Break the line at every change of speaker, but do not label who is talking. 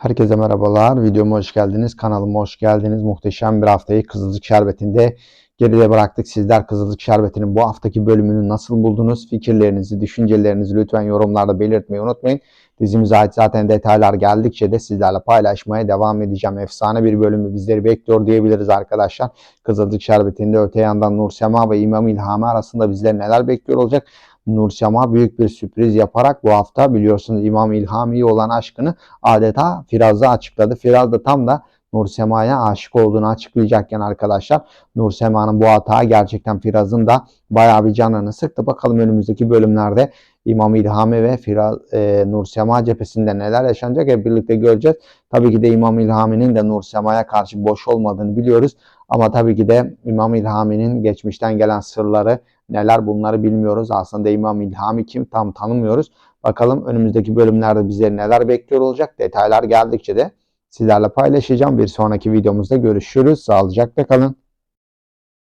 Herkese merhabalar. Videoma hoş geldiniz. Kanalıma hoş geldiniz. Muhteşem bir haftayı Kızılcık Şerbeti'nde geride bıraktık. Sizler Kızılcık Şerbeti'nin bu haftaki bölümünü nasıl buldunuz? Fikirlerinizi, düşüncelerinizi lütfen yorumlarda belirtmeyi unutmayın. Dizimize ait zaten detaylar geldikçe de sizlerle paylaşmaya devam edeceğim. Efsane bir bölümü bizleri bekliyor diyebiliriz arkadaşlar. Kızılcık Şerbeti'nde öte yandan Nur Sema ve İmam İlhami arasında bizleri neler bekliyor olacak? Nur Sema büyük bir sürpriz yaparak bu hafta biliyorsunuz İmam İlhami'ye olan aşkını adeta Firaz'a açıkladı. Firaz da tam da Nur Sema'ya aşık olduğunu açıklayacakken arkadaşlar Nur Sema'nın bu hata gerçekten Firaz'ın da bayağı bir canını sıktı. Bakalım önümüzdeki bölümlerde İmam İlhami ve Firaz, e, Nur Sema cephesinde neler yaşanacak hep birlikte göreceğiz. Tabii ki de İmam İlhami'nin de Nur Sema'ya karşı boş olmadığını biliyoruz. Ama tabii ki de İmam İlhami'nin geçmişten gelen sırları neler bunları bilmiyoruz. Aslında İmam İlhami kim tam tanımıyoruz. Bakalım önümüzdeki bölümlerde bize neler bekliyor olacak. Detaylar geldikçe de sizlerle paylaşacağım. Bir sonraki videomuzda görüşürüz. Sağlıcakla kalın.